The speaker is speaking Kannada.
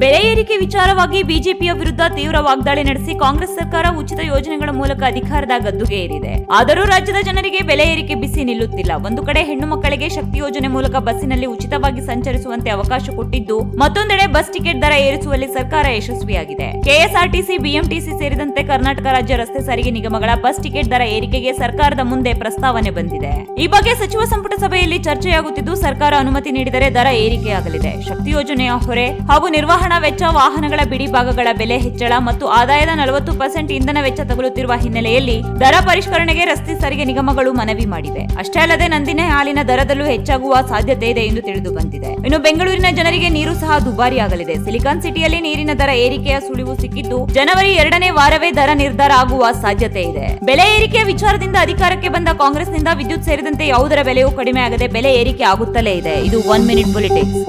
ಬೆಲೆ ಏರಿಕೆ ವಿಚಾರವಾಗಿ ಬಿಜೆಪಿಯ ವಿರುದ್ಧ ತೀವ್ರ ವಾಗ್ದಾಳಿ ನಡೆಸಿ ಕಾಂಗ್ರೆಸ್ ಸರ್ಕಾರ ಉಚಿತ ಯೋಜನೆಗಳ ಮೂಲಕ ಅಧಿಕಾರದ ಗದ್ದುಗೆ ಏರಿದೆ. ಆದರೂ ರಾಜ್ಯದ ಜನರಿಗೆ ಬೆಲೆ ಏರಿಕೆ ಬಿಸಿ ನಿಲ್ಲುತ್ತಿಲ್ಲ. ಒಂದು ಕಡೆ ಹೆಣ್ಣು ಮಕ್ಕಳಿಗೆ ಶಕ್ತಿ ಯೋಜನೆ ಮೂಲಕ ಬಸ್ಸಿನಲ್ಲಿ ಉಚಿತವಾಗಿ ಸಂಚರಿಸುವಂತೆ ಅವಕಾಶ ಕೊಟ್ಟಿದ್ದು, ಮತ್ತೊಂದೆಡೆ ಬಸ್ ಟಿಕೆಟ್ ದರ ಏರಿಸುವಲ್ಲಿ ಸರ್ಕಾರ ಯಶಸ್ವಿಯಾಗಿದೆ. ಕೆಎಸ್ಆರ್ಟಿಸಿ, ಬಿಎಂಟಿಸಿ ಸೇರಿದಂತೆ ಕರ್ನಾಟಕ ರಾಜ್ಯ ರಸ್ತೆ ಸಾರಿಗೆ ನಿಗಮಗಳ ಬಸ್ ಟಿಕೆಟ್ ದರ ಏರಿಕೆಗೆ ಸರ್ಕಾರದ ಮುಂದೆ ಪ್ರಸ್ತಾವನೆ ಬಂದಿದೆ. ಈ ಬಗ್ಗೆ ಸಚಿವ ಸಂಪುಟ ಸಭೆಯಲ್ಲಿ ಚರ್ಚೆಯಾಗುತ್ತಿದ್ದು, ಸರ್ಕಾರ ಅನುಮತಿ ನೀಡಿದರೆ ದರ ಏರಿಕೆಯಾಗಲಿದೆ. ಶಕ್ತಿ ಯೋಜನೆಯ ಹೊರೆ ಹಾಗೂ ನಿರ್ವಹಣಾ ವೆಚ್ಚ, ವಾಹನಗಳ ಬಿಡಿ ಭಾಗಗಳ ಬೆಲೆ ಹೆಚ್ಚಳ ಮತ್ತು ಆದಾಯದ ನಲವತ್ತು ಪರ್ಸೆಂಟ್ ಇಂಧನ ವೆಚ್ಚ ತಗುಲುತ್ತಿರುವ ಹಿನ್ನೆಲೆಯಲ್ಲಿ ದರ ಪರಿಷ್ಕರಣೆಗೆ ರಸ್ತೆ ಸಾರಿಗೆ ನಿಗಮಗಳು ಮನವಿ ಮಾಡಿವೆ. ಅಷ್ಟೇ ಅಲ್ಲದೆ ನಂದಿನಿ ಹಾಲಿನ ದರದಲ್ಲೂ ಹೆಚ್ಚಾಗುವ ಸಾಧ್ಯತೆ ಇದೆ ಎಂದು ತಿಳಿದು ಬಂದಿದೆ. ಇನ್ನು ಬೆಂಗಳೂರಿನ ಜನರಿಗೆ ನೀರು ಸಹ ದುಬಾರಿಯಾಗಲಿದೆ. ಸಿಲಿಕಾನ್ ಸಿಟಿಯಲ್ಲಿ ನೀರಿನ ದರ ಏರಿಕೆಯ ಸುಳಿವು ಸಿಕ್ಕಿದ್ದು ಜನವರಿ ಎರಡನೇ ವಾರವೇ ದರ ನಿರ್ಧಾರ ಆಗುವ ಸಾಧ್ಯತೆ ಇದೆ. ಬೆಲೆ ಏರಿಕೆಯ ವಿಚಾರದಿಂದ ಅಧಿಕಾರಕ್ಕೆ ಬಂದ ಕಾಂಗ್ರೆಸ್ನಿಂದ ವಿದ್ಯುತ್ ಸೇರಿದಂತೆ ಯಾವುದರ ಬೆಲೆಯೂ ಕಡಿಮೆ ಆಗದೆ ಬೆಲೆ ಏರಿಕೆ ಆಗುತ್ತಲೇ ಇದೆ. ಇದು ಒನ್ ಮಿನಿಟ್ ಪೊಲಿಟಿಕ್ಸ್